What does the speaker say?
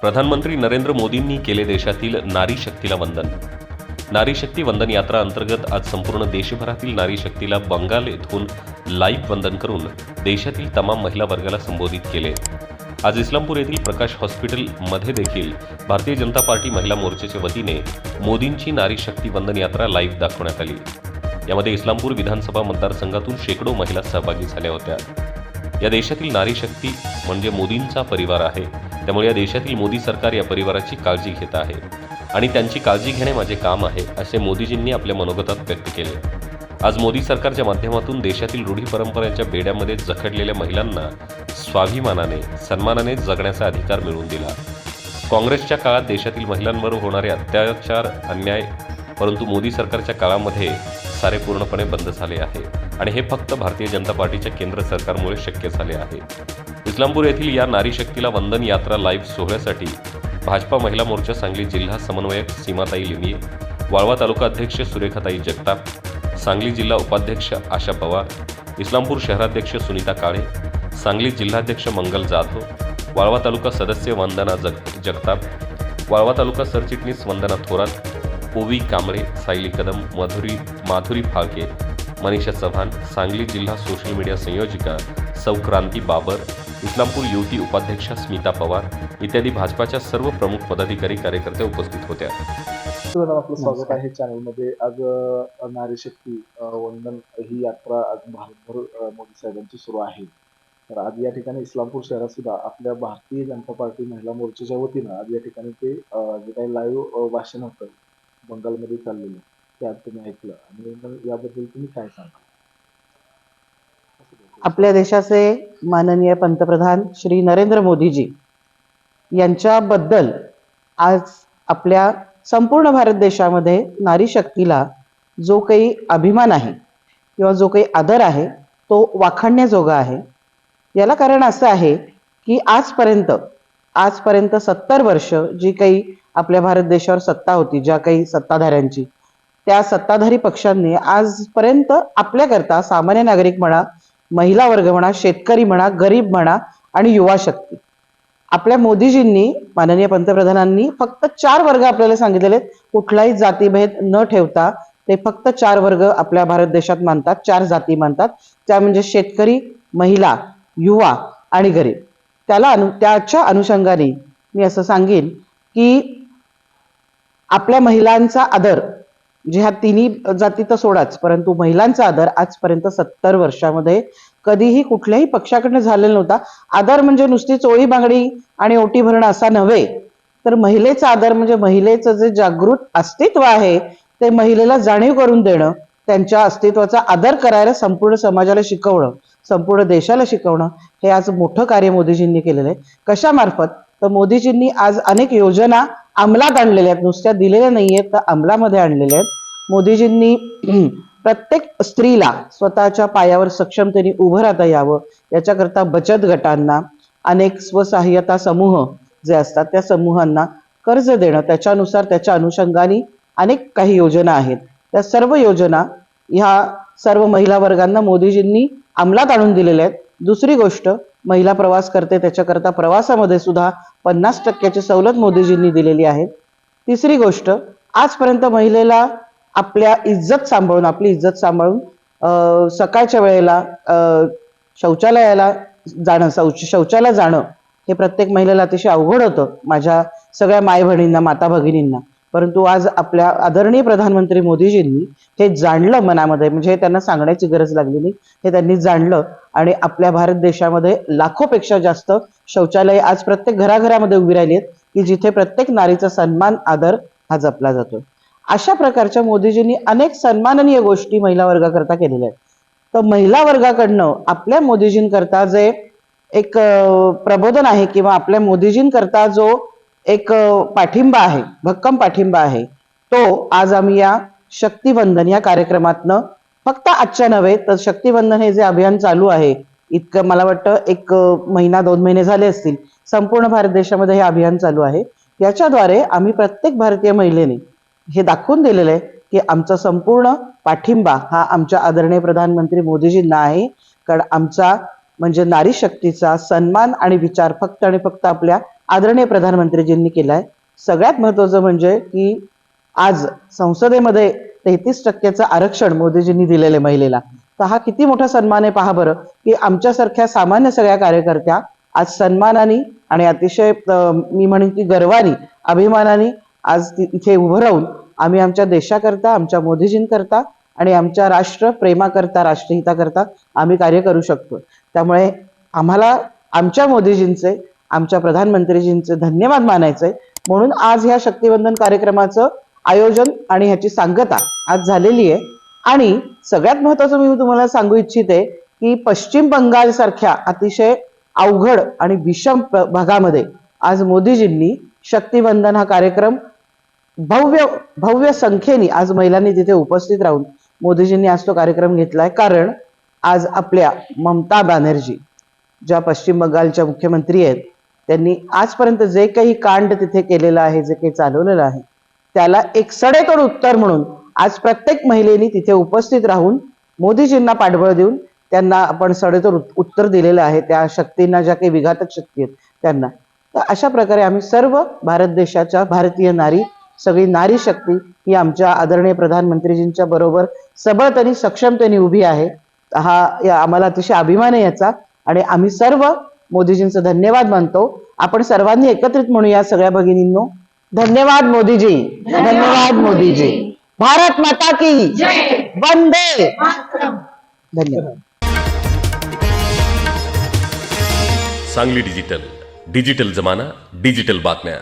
प्रधानमंत्री नरेंद्र मोदींनी केले देशातील नारी शक्तीला वंदन. नारी शक्ती वंदन यात्रा अंतर्गत आज संपूर्ण देशभरातील नारी शक्तीला बंगाल येथून लाईव्ह वंदन करून देशातील तमाम महिला वर्गाला संबोधित केले. आज इस्लामपूर येथील प्रकाश हॉस्पिटलमध्ये देखील भारतीय जनता पार्टी महिला मोर्चाच्या वतीने मोदींची नारी शक्ती वंदन यात्रा लाईव्ह दाखवण्यात आली. यामध्ये इस्लामपूर विधानसभा मतदारसंघातून शेकडो महिला सहभागी झाल्या होत्या. या देशातील नारी शक्ती म्हणजे मोदींचा परिवार आहे. त्यामुळे या देशातील मोदी सरकार या परिवाराची काळजी घेत आहे आणि त्यांची काळजी घेणे माझे काम आहे असे मोदीजींनी आपल्या मनोगतात व्यक्त केले. आज मोदी सरकारच्या माध्यमातून देशातील रूढी परंपरेच्या बेड्यामध्ये जखडलेल्या महिलांना स्वाभिमानाने सन्मानाने जगण्याचा अधिकार मिळवून दिला. काँग्रेसच्या काळात देशातील महिलांवर होणारे अत्याचार अन्याय परंतु मोदी सरकारच्या काळामध्ये सारे पूर्णपणे बंद झाले आहे. आणि हे फक्त भारतीय जनता पार्टीच्या केंद्र सरकारमुळे शक्य झाले आहे. इस्लामपूर येथील या नारी शक्तीला वंदन यात्रा लाईव्ह सोहळ्यासाठी भाजपा महिला मोर्चा सांगली जिल्हा समन्वयक सीमाताई लिमये वाळवा तालुका अध्यक्ष सुरेखाताई जगताप सांगली जिल्हा उपाध्यक्ष आशा पवार इस्लामपूर शहराध्यक्ष सुनीता काळे सांगली जिल्हाध्यक्ष मंगल जाधव वाळवा तालुका सदस्य वंदना जग जगताप वाळवा तालुका सरचिटणीस वंदना थोरात ओवी कांबळे सायली कदम मधुरी माधुरी फाळके मनीषा चव्हाण सांगली जिल्हा सोशल मीडिया संयोजिका सौक्रांती बाबर इस्लामपूर युवती उपाध्यक्षा स्मिता पवार इत्यादी भाजपाच्या सर्व प्रमुख पदाधिकारी कार्यकर्ते उपस्थित होत्या. आपलं स्वागत आहे चॅनलमध्ये. आज नारी शक्ती वंदन ही यात्रा आज भारतभर मोदी साहेबांची सुरू आहे. तर आज या ठिकाणी इस्लामपूर शहरात सुद्धा आपल्या भारतीय जनता पार्टी महिला मोर्चाच्या वतीनं आज या ठिकाणी ते जे काही लाईव्ह भाषण होतं बंगालमध्ये चाललेलं ते आज तुम्ही ऐकलं. आणि याबद्दल तुम्ही काय सांगा आपल्या देशाचे माननीय पंतप्रधान श्री नरेंद्र मोदीजी यांच्याबद्दल आज आपल्या संपूर्ण भारत देशामध्ये नारी शक्तीला जो काही अभिमान आहे किंवा जो काही आदर आहे तो वाखाणण्याजोगा आहे. याला कारण असं आहे की आजपर्यंत आजपर्यंत सत्तर वर्ष जी काही आपल्या भारत देशावर सत्ता होती ज्या काही सत्ताधाऱ्यांची त्या सत्ताधारी पक्षांनी आजपर्यंत आपल्याकरता सामान्य नागरिक म्हणा महिला वर्ग म्हणा शेतकरी म्हणा गरीब म्हणा आणि युवा शक्ती. आपल्या मोदीजींनी माननीय पंतप्रधानांनी फक्त चार वर्ग आपल्याला सांगितलेले आहेत. कुठलाही जातीभेद न ठेवता ते फक्त चार वर्ग आपल्या भारत देशात मानतात चार जाती मानतात. त्या म्हणजे शेतकरी महिला युवा आणि गरीब. त्याला अनु त्याच्या अनुषंगाने मी असं सांगेन की आपल्या महिलांचा आदर जे ह्या तिन्ही जाती तर सोडाच परंतु महिलांचा आदर आजपर्यंत सत्तर वर्षामध्ये कधीही कुठल्याही पक्षाकडनं झालेला नव्हता. आदर म्हणजे नुसती चोळी बांगडी आणि ओटी भरणं असा नव्हे. तर महिलेचा आदर म्हणजे महिलेचं जे जागृत अस्तित्व आहे ते महिलेला जाणीव करून देणं त्यांच्या अस्तित्वाचा आदर करायला संपूर्ण समाजाला शिकवणं संपूर्ण देशाला शिकवणं हे आज मोठं कार्य मोदीजींनी केलेलं आहे. कशामार्फत? तर मोदीजींनी आज अनेक योजना अंमलात आणलेल्या आहेत. नुसत्या दिलेल्या नाहीयेत तर अंमलामध्ये आणलेल्या आहेत. मोदीजींनी प्रत्येक स्त्रीला स्वतःच्या पायावर सक्षमतेने उभं राहता यावं. याच्याकरता बचत गटांना अनेक स्वसहाय्यता समूह जे असतात त्या समूहांना कर्ज देणं त्याच्यानुसार त्याच्या अनुषंगाने अनेक काही योजना आहेत. त्या सर्व योजना ह्या सर्व महिला वर्गांना मोदीजींनी अंमलात आणून दिलेल्या आहेत. दुसरी गोष्ट महिला प्रवास करते त्याच्याकरता प्रवासामध्ये सुद्धा पन्नास टक्क्याची सवलत मोदीजींनी दिलेली आहे. तिसरी गोष्ट आजपर्यंत महिलेला आपल्या इज्जत सांभाळून आपली इज्जत सांभाळून सकाळच्या वेळेला शौचालयाला जाणं शौच शौचालय जाणं हे प्रत्येक महिलेला अतिशय अवघड होतं. माझ्या सगळ्या माय बहिणींना माता भगिनींना परंतु आज आपल्या आदरणीय प्रधानमंत्री मोदीजींनी हे जाणलं मनामध्ये म्हणजे हे त्यांना सांगण्याची गरज लागली नाही. हे त्यांनी जाणलं आणि आपल्या भारत देशामध्ये लाखोपेक्षा जास्त शौचालय आज प्रत्येक घराघरामध्ये उभी राहिली आहेत की जिथे प्रत्येक नारीचा सन्मान आदर हा जपला जातो अशा प्रकारच्या मोदीजींनी अनेक सन्माननीय गोष्टी महिला वर्गाकरता केलेल्या आहेत. तर महिला वर्गाकडनं आपल्या मोदीजींकरता जे एक प्रबोधन आहे किंवा आपल्या मोदीजींकरता जो एक पाठिंबा आहे भक्कम पाठिंबा आहे. तो आज आम्ही या शक्तिवंदन या कार्यक्रमातनं फक्त आजच्या नव्हे तर शक्तिवंदन हे जे अभियान चालू आहे इतकं मला वाटतं एक महिना दोन महिने झाले असतील संपूर्ण भारत देशामध्ये हे अभियान चालू आहे. याच्याद्वारे आम्ही प्रत्येक भारतीय महिलेने हे दाखवून दिलेलं आहे की आमचा संपूर्ण पाठिंबा हा आमच्या आदरणीय प्रधानमंत्री मोदीजींना आहे. कारण आमचा म्हणजे नारी शक्तीचा सन्मान आणि विचार फक्त आणि फक्त आपल्या आदरणीय प्रधानमंत्रीजींनी केलाय. सगळ्यात महत्वाचं म्हणजे की आज संसदेमध्ये तेहतीस टक्क्याचं आरक्षण मोदीजींनी दिलेलं महिलेला. तर हा किती मोठा सन्मान आहे पहा बरं की आमच्यासारख्या सामान्य सगळ्या कार्यकर्त्या आज सन्मानाने आणि अतिशय मी म्हणेन की गर्वानी अभिमानाने आज इथे उभं राहून आम्ही आमच्या देशाकरता आमच्या मोदीजींकरता आणि आमच्या राष्ट्र प्रेमाकरता राष्ट्रहिताकरता आम्ही कार्य करू शकतो. त्यामुळे आम्हाला आमच्या मोदीजींचे आमच्या प्रधानमंत्रीजींचे धन्यवाद मानायचंय. म्हणून आज ह्या शक्तिवंदन कार्यक्रमाचं आयोजन आणि ह्याची सांगता आज झालेली आहे. आणि सगळ्यात महत्वाचं मी तुम्हाला सांगू इच्छिते की पश्चिम बंगाल सारख्या अतिशय अवघड आणि विषम भागामध्ये आज मोदीजींनी शक्तिवंदन हा कार्यक्रम भव्य भव्य संख्येने आज महिलांनी तिथे उपस्थित राहून मोदीजींनी आज तो कार्यक्रम घेतलाय. कारण आज आपल्या ममता बॅनर्जी ज्या पश्चिम बंगालच्या मुख्यमंत्री आहेत त्यांनी आजपर्यंत जे काही कांड तिथे केलेलं आहे जे काही चालवलेलं आहे त्याला एक सडेतोड उत्तर म्हणून आज प्रत्येक महिलेनी तिथे उपस्थित राहून मोदीजींना पाठबळ देऊन त्यांना आपण सडेतोड उत्तर दिलेलं आहे त्या शक्तींना ज्या काही विघातक शक्ती आहेत त्यांना. तर अशा प्रकारे आम्ही सर्व भारत देशाच्या भारतीय नारी सगळी नारी शक्ती ही आमच्या आदरणीय प्रधानमंत्रीजींच्या बरोबर सबळतेने सक्षमतेने उभी आहे. हा आम्हाला अतिशय अभिमान आहे याचा. आणि आम्ही सर्व मोदीजींचं धन्यवाद मानतो. आपण सर्वांनी एकत्रित म्हणूया सगळ्या भगिनींनो. धन्यवाद मोदीजी. धन्यवाद मोदीजी. भारत माता की वंदे. धन्यवाद. सांगली डिजिटल. डिजिटल जमाना डिजिटल बातम्या.